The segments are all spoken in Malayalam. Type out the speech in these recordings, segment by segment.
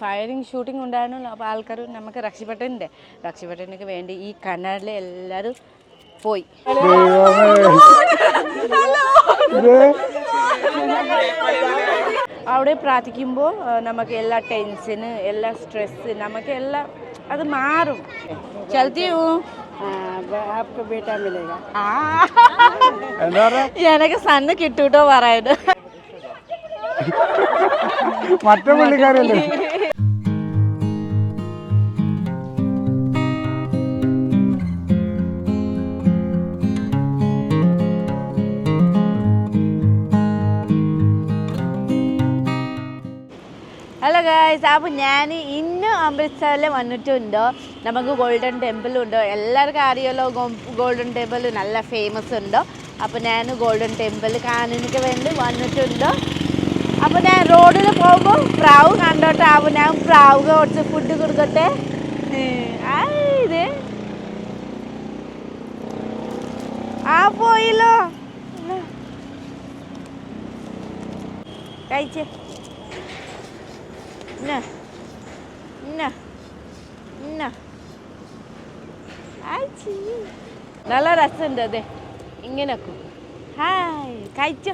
ഫയറിങ് ഷൂട്ടിംഗ് ഉണ്ടായിരുന്നു അപ്പോൾ ആൾക്കാർ നമുക്ക് രക്ഷപ്പെട്ടതിന്റെ രക്ഷപ്പെട്ടതിനൊക്കെ വേണ്ടി ഈ കനാലിൽ എല്ലാവരും പോയി. അവിടെ പ്രാർത്ഥിക്കുമ്പോൾ നമുക്ക് എല്ലാ ടെൻഷന് എല്ലാ സ്ട്രെസ് നമുക്ക് എല്ലാ അത് മാറും. ചലത്തിയോ എനക്ക് സണ്ണ് കിട്ടൂട്ടോ പറയുന്നത്. മറ്റേ പുള്ളിക്കാരല്ലേ? ഗായ്സ് അപ്പോൾ ഞാൻ ഇന്ന് അമൃത്സറിൽ വന്നിട്ടുണ്ടോ? നമുക്ക് ഗോൾഡൻ ടെമ്പിൾ ഉണ്ടോ? എല്ലാവർക്കും അറിയാലോ ഗോൾഡൻ ടെമ്പിൾ നല്ല ഫേമസ് ഉണ്ടോ? അപ്പോൾ ഞാൻ ഗോൾഡൻ ടെമ്പിൾ കാണാനൊക്കെ വേണ്ടി വന്നിട്ടുണ്ടോ? അപ്പോൾ ഞാൻ റോഡിൽ പോകുമ്പോൾ പ്രാവ് കണ്ടോട്ടെ? അപ്പോൾ ഞാൻ പ്രാവ് കുറച്ച് ഫുഡ് കൊടുക്കട്ടെ? ഇത് ആ പോയില്ലോ. കഴിച്ചേ. ഇന്ന No. No. ആച്ചി നല്ല രസമുണ്ട് അതെ. ഇങ്ങനെ ഹായ് കഴിച്ചോ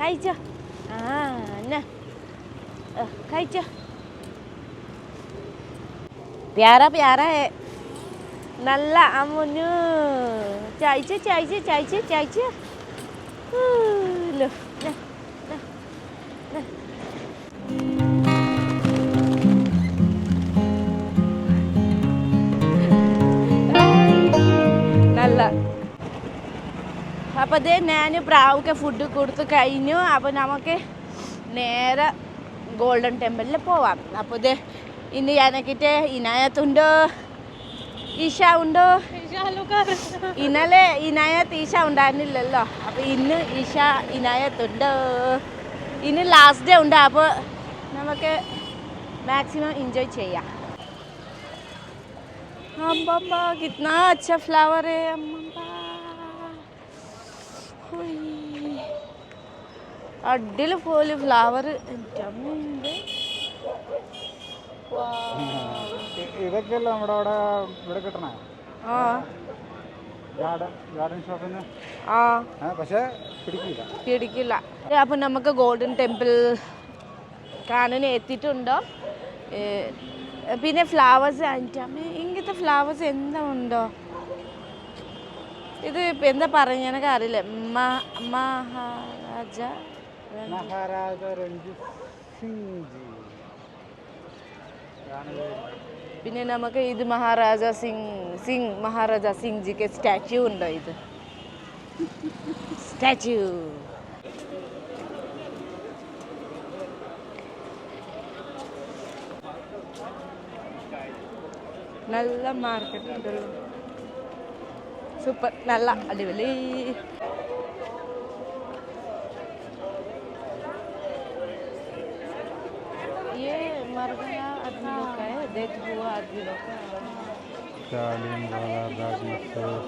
കഴിച്ചോ. ആ എന്നാ കഴിച്ചോ. പ്യാര പ്യാര. നല്ല അമ്മുന്നു ചായച്ച ചായച്ച ചായച്ച ചായച്ച ലോ. അപ്പോൾ അതേ ഞാൻ പ്രാവുക്ക് ഫുഡ് കൊടുത്ത് കഴിഞ്ഞു അപ്പോൾ നമുക്ക് നേരെ ഗോൾഡൻ ടെമ്പിളിൽ പോവാം അപ്പോൾ ഇത് ഇന്ന് ഞാനൊക്കെ ഇനായത്തുണ്ടോ ഈശ ഉണ്ടോ ഇന്നലെ ഇനായത്ത് ഈശ ഉണ്ടായിരുന്നില്ലല്ലോ അപ്പോൾ ഇന്ന് ഈശ ഇനായത്തുണ്ട് ഇന്ന് ലാസ്റ്റ് ഡേ ഉണ്ട് അപ്പോൾ നമുക്ക് മാക്സിമം എൻജോയ് ചെയ്യാം अम्बा कितना अच्छा फ्लावर है अम्बा അടിയിൽ പോലും ഫ്ലവർ ഇതൊക്കെ നമ്മുടെ അവിടെ ഇവിടെ കിട്ടണേ? പിടിക്കില്ല. അപ്പൊ നമുക്ക് ഗോൾഡൻ ടെമ്പിൾ കാണാൻ എത്തിയിട്ടുണ്ടോ? പിന്നെ ഫ്ലവേഴ്സ് ഇങ്ങനത്തെ ഫ്ലവേഴ്സ് എന്താ ഉണ്ടോ? ഇത് ഇപ്പൊ എന്താ പറഞ്ഞ എനിക്കറിയില്ല. മഹാരാജ മഹാരാജ രഞ്ജിത് സിംഗ് ജി ഇതാണ് പേര്. പിന്നെ നമുക്ക് ഇത് മഹാരാജ സിംഗ് സിംഗ് മഹാരാജ സിംഗ് ജിക്ക് സ്റ്റാച്യു ഉണ്ടോ ഇത് സ്റ്റാച്യു നല്ല മാർക്കറ്റ് ഉണ്ടല്ലോ സൂപ്പർ നല്ല അടിപൊളി डेथ हुआ आदमी लोग का जालियन वाला बाग मकसूद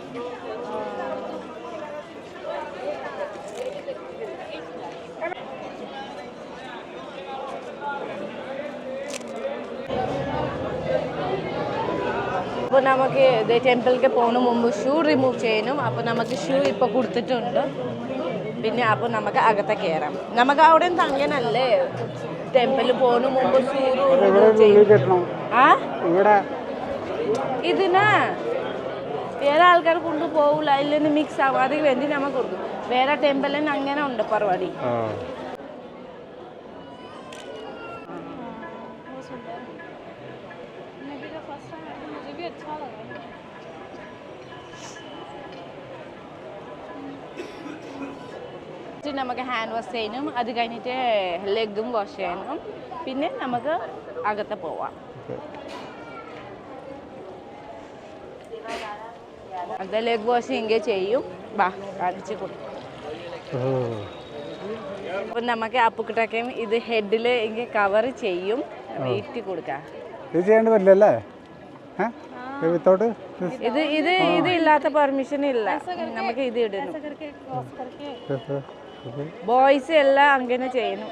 അപ്പോൾ നമുക്ക് ഇത് ടെമ്പിളിലേക്ക് പോകുന്ന മുമ്പ് ഷൂ റിമൂവ് ചെയ്യണം അപ്പോൾ നമുക്ക് ഷൂ ഇപ്പോൾ കൊടുത്തിട്ടുണ്ട് പിന്നെ അപ്പോൾ നമുക്ക് അകത്ത് കയറാം നമുക്ക് അവിടെ തങ്ങനല്ലേ ടെമ്പിളിൽ പോകുന്ന മുമ്പ് ഇതിനാ? വേറെ ആൾക്കാർ കൊണ്ടുപോകില്ല ഇല്ലെന്ന് മിക്സ് ആവാതെ വേണ്ടി നമുക്ക് കൊടുക്കും. വേറെ ടെമ്പിളിന് അങ്ങനെ ഉണ്ട് പരിപാടി. ഇത് നമുക്ക് ഹാൻഡ് വാഷ് ചെയ്യണം അത് കഴിഞ്ഞിട്ട് ലെഗും വാഷ് ചെയ്യണം പിന്നെ നമുക്ക് അകത്ത് പോവാം. അത് ലെഗ് വാഷ് എങ്കിൽ ചെയ്യും. വാ കാണിച്ച് കൊടുക്കും ഓ അപ്പം നമുക്ക് അപ്പുക്കിട്ടൊക്കെയും ഇത് ഹെഡിൽ എങ്കിൽ കവർ ചെയ്യും. വെയിറ്റ് കൊടുക്കാം. ഇത് ചെയ്യേണ്ടി വിത്തൗട്ട് ഇത് ഇത് ഇത് ഇല്ലാത്ത പെർമിഷൻ ഇല്ല. നമുക്ക് ഇത് ഇടണം ബോയ്സ് എല്ലാം അങ്ങനെ ചെയ്യുന്നു.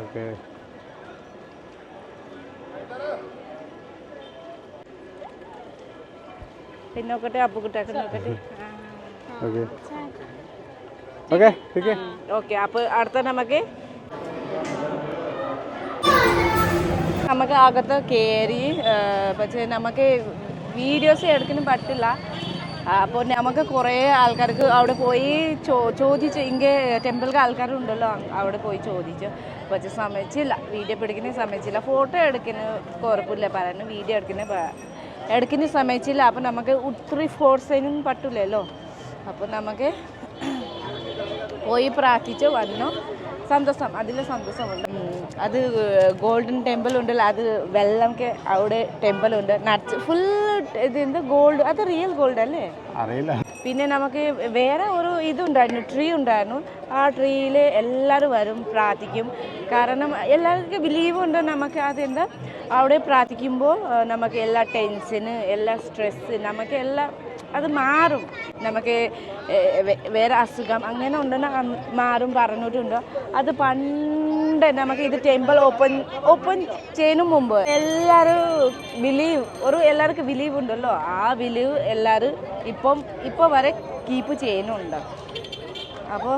ഓക്കെ. പിന്നെ നോക്കട്ടെ അപ്പുക്കുട്ടൊക്കെ നോക്കട്ടെ. ഓക്കെ. അപ്പൊ അടുത്ത നമുക്ക് നമുക്ക് അകത്ത് കയറി പക്ഷെ നമുക്ക് വീഡിയോസ് എടുക്കാനും പറ്റില്ല. അപ്പോൾ നമുക്ക് കുറേ ആൾക്കാർക്ക് അവിടെ പോയി ചോ ചോദിച്ച് ഇങ്ങനെ ടെമ്പിളിലെ ആൾക്കാരുണ്ടല്ലോ അവിടെ പോയി ചോദിച്ചു. പക്ഷെ സമ്മതിച്ചില്ല. വീഡിയോ പിടിക്കുന്ന സമ്മതിച്ചില്ല. ഫോട്ടോ എടുക്കുന്ന കുഴപ്പമില്ല. പറയുന്നു വീഡിയോ എടുക്കുന്ന എടുക്കുന്ന സമ്മതിച്ചില്ല. അപ്പോൾ നമുക്ക് ഒത്തിരി ഫോഴ്സിനും പറ്റില്ലല്ലോ അപ്പോൾ നമുക്ക് പോയി പ്രാർത്ഥിച്ച് വന്നു. സന്തോഷം. അതിൽ സന്തോഷമുണ്ട്. അത് ഗോൾഡൻ ടെമ്പിൾ ഉണ്ടല്ലോ. അത് വെള്ളമൊക്കെ അവിടെ ടെമ്പിളുണ്ട് നട്സ് ഫുൾ ഇത് എന്ത് ഗോൾഡ് അത് റിയൽ ഗോൾഡ് അല്ലേ? അറിയില്ല. പിന്നെ നമുക്ക് വേറെ ഒരു ഇതുണ്ടായിരുന്നു ട്രീ ഉണ്ടായിരുന്നു. ആ ട്രീയിൽ എല്ലാവരും വരും പ്രാർത്ഥിക്കും. കാരണം എല്ലാവർക്കും ബിലീവ് ഉണ്ട് നമുക്ക് അതെന്താ? അവിടെ പ്രാർത്ഥിക്കുമ്പോൾ നമുക്ക് എല്ലാ ടെൻഷന് എല്ലാ സ്ട്രെസ്സ് നമുക്ക് എല്ലാം അത് മാറും. നമുക്ക് വേറെ അസുഖം അങ്ങനെ ഉണ്ടെന്ന് മാറും പറഞ്ഞിട്ടുണ്ട്. അത് പണ്ട് നമുക്ക് ഇത് ടെമ്പിൾ ഓപ്പൺ ഓപ്പൺ ചെയ്യുന്ന മുമ്പ് എല്ലാവരും ബിലീവ് ഒരു എല്ലാവർക്കും ബിലീവ് ഉണ്ടല്ലോ. ആ ബിലീവ് എല്ലാവരും ഇപ്പം ഇപ്പോൾ വരെ കീപ്പ് ചെയ്യുന്നുണ്ട്. അപ്പോൾ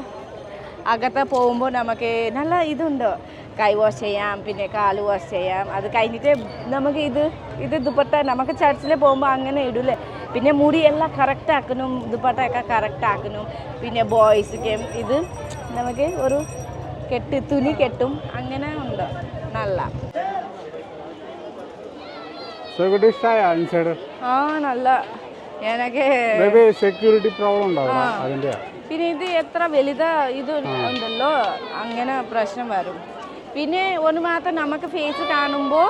അകത്തെ പോകുമ്പോൾ നമുക്ക് നല്ല ഇതുണ്ട്. കൈ വാഷ് ചെയ്യാം പിന്നെ കാൽ വാഷ് ചെയ്യാം. അത് കഴിഞ്ഞിട്ട് നമുക്ക് ഇത് ഇത് ദുപ്പട്ട നമുക്ക് ചർച്ചിൽ പോകുമ്പോൾ അങ്ങനെ ഇടൂലേ. പിന്നെ മുടി എല്ലാം കറക്റ്റ് ആക്കണം ദുപ്പട്ടയൊക്കെ കറക്റ്റ് ആക്കണം പിന്നെ ബോയ്സിക്ക് ഇത് നമുക്ക് ഒരു കെട്ട് തുണി കെട്ടും. അങ്ങനെ ഉണ്ട്. നല്ല. ആ നല്ല. എനിക്ക് സെക്യൂരിറ്റി പ്രോബ്ലം പിന്നെ ഇത് എത്ര വലുത ഇത് ഉണ്ടല്ലോ. അങ്ങനെ പ്രശ്നം വരും. പിന്നെ ഒന്ന് മാത്രം നമുക്ക് ഫേസ് കാണുമ്പോൾ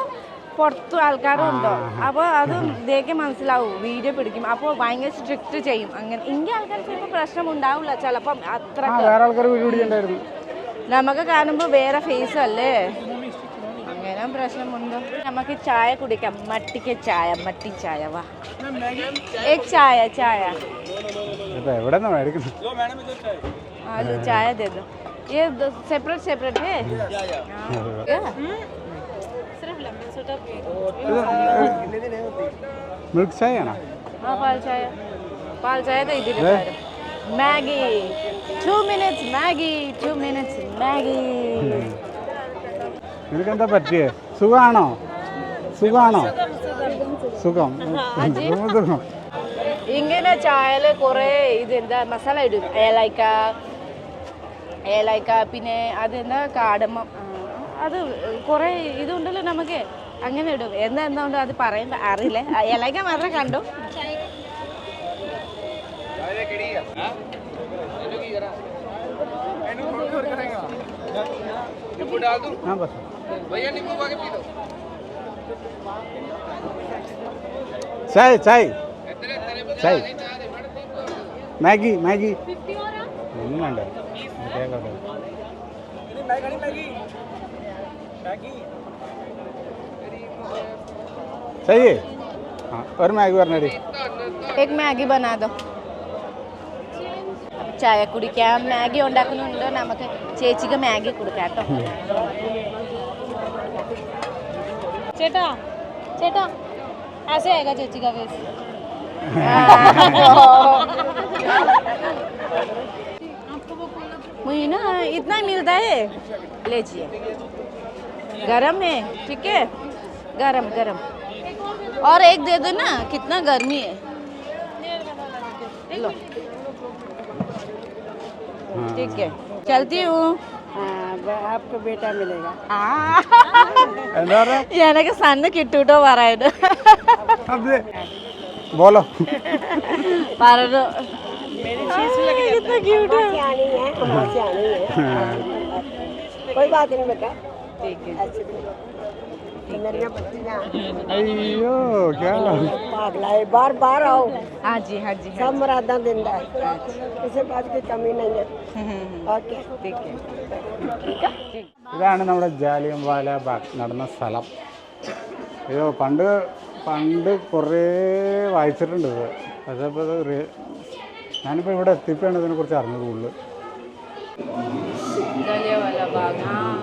പുറത്തു ആൾക്കാരുണ്ടോ അപ്പോൾ അത് ഇതേക്ക് മനസ്സിലാവും. വീഡിയോ പിടിക്കും. അപ്പോൾ ഭയങ്കര സ്ട്രിക്റ്റ് ചെയ്യും. അങ്ങനെ ഇങ്ങനെ ആൾക്കാർ ചിലപ്പോൾ പ്രശ്നം ഉണ്ടാവില്ല. ചിലപ്പം അത്ര ആ വേറെ ആൾക്കാർ വീഡിയോ പിടിക്കണ്ടായിരുന്നു നമുക്ക് കാണുമ്പോൾ വേറെ ഫേസ് അല്ലേ അങ്ങനെ പ്രശ്നമുണ്ട് നമുക്ക് ചായ കുടിക്കാം മട്ടിക്ക് ചായ മട്ടി ചായ വാ एक ചായ ചായ ഇപ്പം എവിടെ നിന്നാണ് മേടിക്കുന്നത് आलू चाय दे दो ये सेपरेट सेपरेट है हाँ। क्या? മിൽക്ക് ചായ ആണോ हाँ पाल चाय पाल चाय तो इधर Maggi two minutes Maggi two minutes Maggi നിനക്കെന്താ പറ്റിയേ? സുഖമാണോ സുഖാണോ? സുഖം. സുഖം ഇങ്ങനെ ചായയിൽ കുറേ ഇത് എന്താ മസാല ഇടും. ഏലൈക്ക ഏലൈക്ക പിന്നെ അതെന്താ കാടമം അത് കുറേ ഇതുണ്ടല്ലോ നമുക്ക്. അങ്ങനെ ഇടും. എന്താ എന്താ ഉണ്ടോ? അത് പറയുമ്പോൾ അറിയില്ല. ഏലൈക്ക മാത്രം കണ്ടു. ਕਿਹੜੀ ਆ ਇਹਨੂੰ ਕੀ ਕਰਾਂ ਇਹਨੂੰ ਹੋਰ ਨਿੰਬੂ सही। नहीं चाह मैगी मैगी। और क्या कर ਮੈਗੀ ਮੈਗੀ सही है? हाँ और मैगी और एक मैगी बना दो। ചായ കുടിക്കാം മാഗി ഉണ്ടാക്കുന്നുണ്ട് നമുക്ക് ചേച്ചിക്ക് മാഗി കൊടുക്കാം കേട്ടോ ചേട്ടാ ചേട്ടാ ऐसे आएगा ചേച്ചി का फेस मुझे ना इतना ही मिलता है लीजिए गरम है ठीक है गरम गरम और एक दे दो ना कितना गर्मी है लो ठीक है चलती हूँ हाँ ब- आपको बेटा मिलेगा ആ എന്താ പറയാ എനിക്ക് സണ്ണ് കിട്ടൂട്ടോ പറയുന്നു അത് ബോലോ പറഞ്ഞു ഇത്ര cute है। आनी है हमारे से आनी है कोई बात नहीं बेटा ठीक है ऐसे भी तो मेरी बच्चियाँ അയ്യോ ക്യാ पागला है बार बार आओ हाँ जी हाँ जी हाँ सब मरादा दिंदा है किसी बात की कमी नहीं है जी ओके ठीक है ഇതാണ് നമ്മുടെ ജാലിയൻ വാല ബാഗ് നടന്ന സ്ഥലം അയ്യോ പണ്ട് പണ്ട് കുറേ വായിച്ചിട്ടുണ്ട് ഇത് പക്ഷേ ഇപ്പോൾ ഇത് റി- ഞാനിപ്പോൾ ഇവിടെ എത്തിയപ്പോഴാണ് ഇതിനെക്കുറിച്ച് അറിഞ്ഞത് കൂടുതൽ जलियांवाला बाग हाँ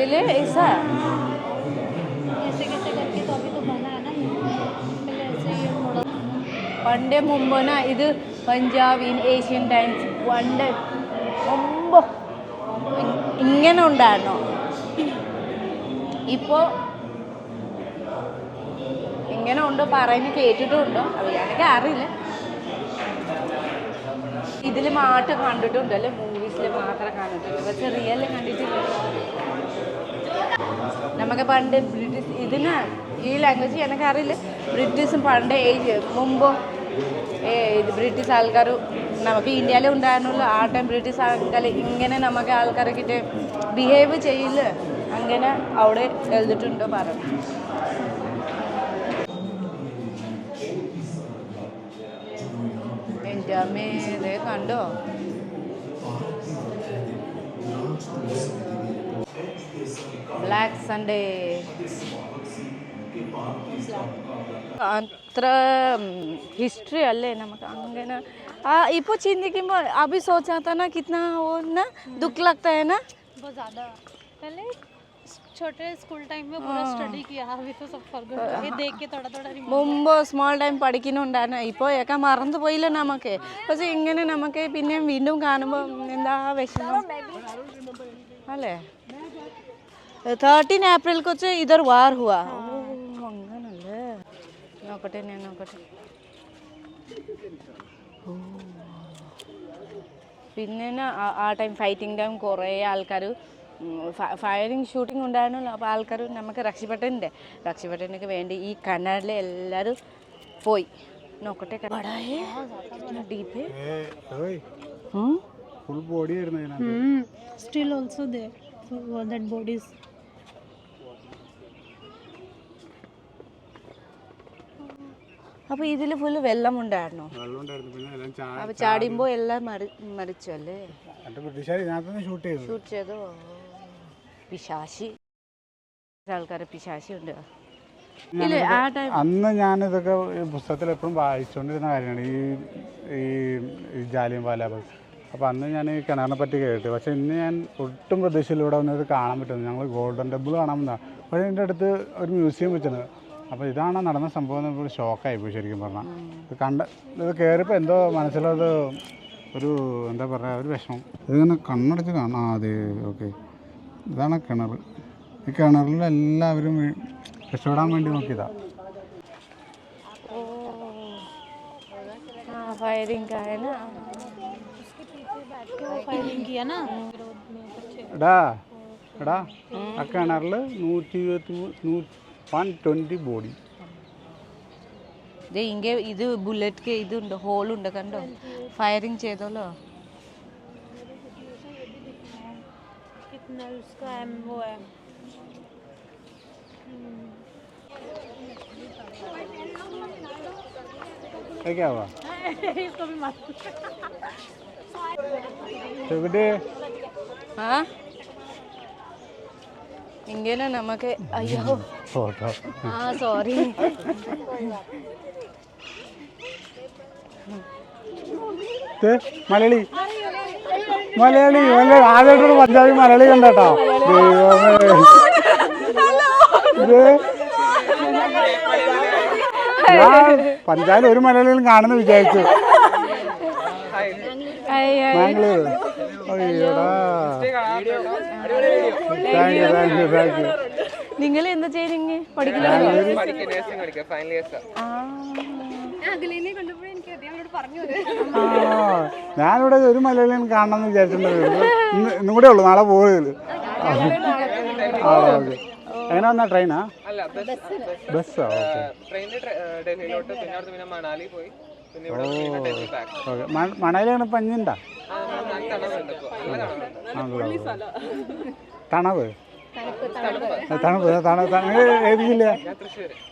पहले ऐसा ऐसे कैसे करके तो अभी तो बना है ना ऐसे ये थोड़ा പണ്ട് മുമ്പ് ഇത് പഞ്ചാബ് ഇൻ ഏഷ്യൻ ടൈംസ് പണ്ട് മുമ്പ് ഇങ്ങനെ ഉണ്ടായിരുന്നോ? ഇപ്പോ ഇങ്ങനെ ഉണ്ട് പറയുന്നത് കേട്ടിട്ടുണ്ടോ? അറിയാനൊക്കെ അറിയില്ല. ഇതിൽ മാട്ട് കണ്ടിട്ടുണ്ടല്ലോ? മൂവീസിൽ മാത്രമേ കണ്ടിട്ടുള്ളൂ പക്ഷെ റിയലിൽ കണ്ടിട്ടില്ല. നമുക്ക് പണ്ട് ബ്രിട്ടീഷ് ഇതിന് ഈ ലാംഗ്വേജ് എനിക്ക് അറിയില്ല. ബ്രിട്ടീഷും പണ്ട് മുമ്പ് ഇത് ബ്രിട്ടീഷ് ആൾക്കാർ നമുക്ക് ഇന്ത്യയിൽ ഉണ്ടായിരുന്നുള്ളൂ. ആ ടൈം ബ്രിട്ടീഷ് ആൾക്കാർ ഇങ്ങനെ നമുക്ക് ആൾക്കാർക്കിട്ട് ബിഹേവ് ചെയ്യില്ല. അങ്ങനെ അവിടെ എഴുതിട്ടുണ്ടോ പറഞ്ഞു എന്റെ അമ്മേ കണ്ടോ? ബ്ലാക്ക് സൺഡേ അത്ര ഹിസ്റ്ററി അല്ലേ നമുക്ക് അങ്ങനെ ആ ഇപ്പോൾ ചിന്തിക്കുമ്പോൾ अभी सोचा था ना कितना वो ना दुख लगता है ना बहुत ज़्यादा पहले छोटे स्कूल टाइम में पूरा स्टडी किया अभी तो सब फॉरगॉट ये देख के थोड़ा थोड़ा रिमूव മുമ്പ് സ്മോൾ ടൈം പഠിക്കുന്നുണ്ടായിരുന്നു ഇപ്പോൾ ഒക്കെ മറന്നു പോയില്ല നമുക്ക് പക്ഷെ ഇങ്ങനെ നമുക്ക് പിന്നെ വീണ്ടും കാണുമ്പോൾ എന്താ വിഷമം അല്ലേ థర్టీన్ ఏప్రిల్కి వచ్చి ఇద్దరు వార్ హువా ఒకటే నేను ఒకటి പിന്നെ ആ ടൈം ഫൈറ്റിംഗ് ടൈം കുറേ ആൾക്കാർ ഫയറിങ് ഷൂട്ടിംഗ് ഉണ്ടായിരുന്നു അപ്പോൾ ആൾക്കാർ നമുക്ക് രക്ഷപ്പെട്ടൻ്റെ രക്ഷപ്പെട്ടനൊക്കെ വേണ്ടി ഈ കനാലിൽ എല്ലാവരും പോയി നോക്കട്ടെ full body still also the that bodies അപ്പൊ ഇതിൽ ഫുള്ള് വെള്ളം ഉണ്ടായിരുന്നു അപ്പൊ ചാടിയുമ്പോ എല്ലാം മരിച്ചു അല്ലേ? ഷൂട്ട് ചെയ്തോ? പിശാശി. ആൾക്കാരെ പിശാശി ഉണ്ട്. അന്ന് ഞാനിതൊക്കെ പുസ്തകത്തിൽ എപ്പോഴും വായിച്ചുകൊണ്ടിരുന്ന കാര്യമാണ്. ഈ ഈ ജാലിയും വാലാബ് അപ്പോൾ അന്ന് ഞാൻ ഈ കിണറിനെ പറ്റി കേട്ടു. പക്ഷേ ഇന്ന് ഞാൻ ഒട്ടും പ്രതീക്ഷയിലൂടെ ഇത് കാണാൻ പറ്റുന്നു ഞങ്ങൾ ഗോൾഡൻ ടെമ്പിൾ കാണാൻ പറ്റുന്ന പക്ഷേ എന്റെ അടുത്ത് ഒരു മ്യൂസിയം വെച്ചിട്ടുണ്ട്. അപ്പോൾ ഇതാണ് നടന്ന സംഭവം നമ്മൾ ഷോക്കായി പോയി ശരിക്കും പറഞ്ഞാൽ ഇത് കണ്ട ഇത് കയറിയപ്പോൾ എന്തോ മനസ്സിലത് ഒരു എന്താ പറയുക ഒരു വിഷമം ഇതിങ്ങനെ കണ്ണടച്ച് കാണാം ആ അതെ ഓക്കെ ഇതാണ് കിണർ ഈ കിണറിൽ എല്ലാവരും വീ- രക്ഷപ്പെടാൻ വേണ്ടി നോക്കിയതാ हाँ फायरिंग का है ना फायरिंग किया ना विरोध में बच्चे എടാ എടാ ആ കിണറിൽ നൂറ്റി ഇരുപത്തി നൂ വൺ ട്വൻറ്റി ബോഡി ഇങ്ങേ ഇത് ബുള്ളറ്റ്ക്ക് ഇതുണ്ട് ഹോളുണ്ട് കണ്ടോ ഫയറിങ് ചെയ്തോലോ क्या हुआ इसको भी मत हाँ ഇങ്ങനെ നമുക്ക് അയ്യോ. ഫോട്ടോ. ആ സോറി മലയാളി. മലയാളി മലയാളി ആദ്യമായിട്ടൊരു പഞ്ചാബി മലയാളി കണ്ടോ ഞാൻ പഞ്ചാബിൽ ഒരു മലയാളികളും കാണുന്നു വിചാരിച്ചു. ബാംഗ്ലൂർ അയ്യോടാ. Thank you thank you thank you നിങ്ങൾ എന്താ ചെയ്യുന്നീ പഠിക്കുന്ന ആ. ആ, ഞാനിവിടെ ഒരു മലയാളിയും കാണണമെന്ന് വിചാരിച്ചിട്ടുണ്ടായിരുന്നു ഇന്ന് ഇന്നും കൂടെ ഉള്ളു നാളെ പോയത് ആ ഓക്കെ. എങ്ങനെ വന്നാ ട്രെയിനാ ബസ്സോ ഓക്കെ. ട്രെയിനിൽ ഡൽഹിയിലോട്ട് പിന്നെ പിന്നെ മണാലി പോയി. പിന്നെ ഇവിടെ നിന്ന് പിന്നെ ഡൽഹി ബാക്ക് ഓക്കെ. മണയിലാണ് പഞ്ഞുണ്ടാ? തണവുണ്ട് തണവ്? തണുപ്പ് തണവ് ഏത് ജില്ല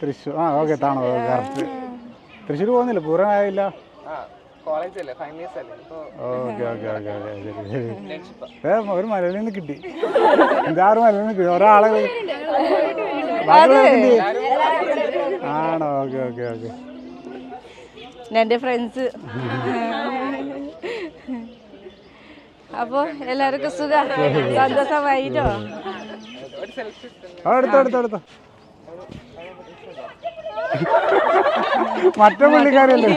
തൃശ്ശൂർ. ആ ഓക്കെ തണവ് കറക്റ്റ്. തൃശ്ശൂർ പോകുന്നില്ല? പൂർണമായില്ല ആ കോളേജ് അല്ലേ? ഫൈനൽ ഇയേഴ്സ് അല്ലേ? മലയിൽ ഓക്കെ ഓക്കെ ഓക്കെ ഓക്കെ ശരി ശരി. ഏ ഒരു മലയാളിന്ന് കിട്ടി. അഞ്ചാറ് മലയാളിന്ന് കിട്ടി? ഒരാളെ ആണോ? Okay okay okay. എന്റെ ഫ്രണ്ട്സ് അപ്പോൾ എല്ലാവർക്കും സുഖം. സന്തോഷമായിട്ടോ? എടുത്തോ മറ്റേ പുള്ളിക്കാരല്ലേ?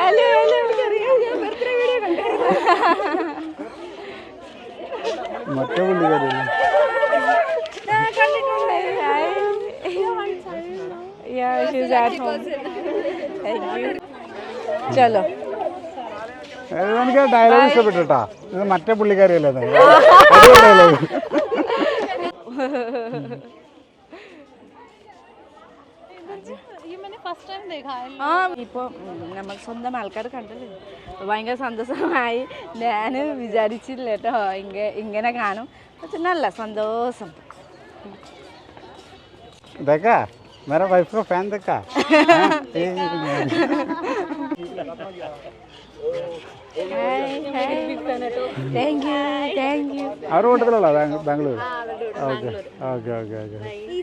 ഹലോ ഹലോ മറ്റേ പുള്ളിക്കാരല്ലേ? Yeah, she's at home. Thank you. ചലോ. ഏ, എനിക്ക് ഡയലോഗ് ഇഷ്ടപ്പെട്ടു കേട്ടാ ഇത് മറ്റേ പുള്ളിക്കാരിയല്ലേ അത്? ये मैंने फर्स्ट टाइम देखा है ആ ഇപ്പോൾ നമ്മൾ സ്വന്തം ആൾക്കാർ കണ്ടല്ലോ അപ്പോൾ ഭയങ്കര സന്തോഷമായി ഞാൻ വിചാരിച്ചില്ല കേട്ടോ ഇങ്ങ ഇങ്ങനെ കാണും പക്ഷെ നല്ല സന്തോഷം देखा मेरा वाइफ का फैन देखा അവരുടെ കൂട്ടത്തിലുള്ള Bangalore okay okay. Okay okay.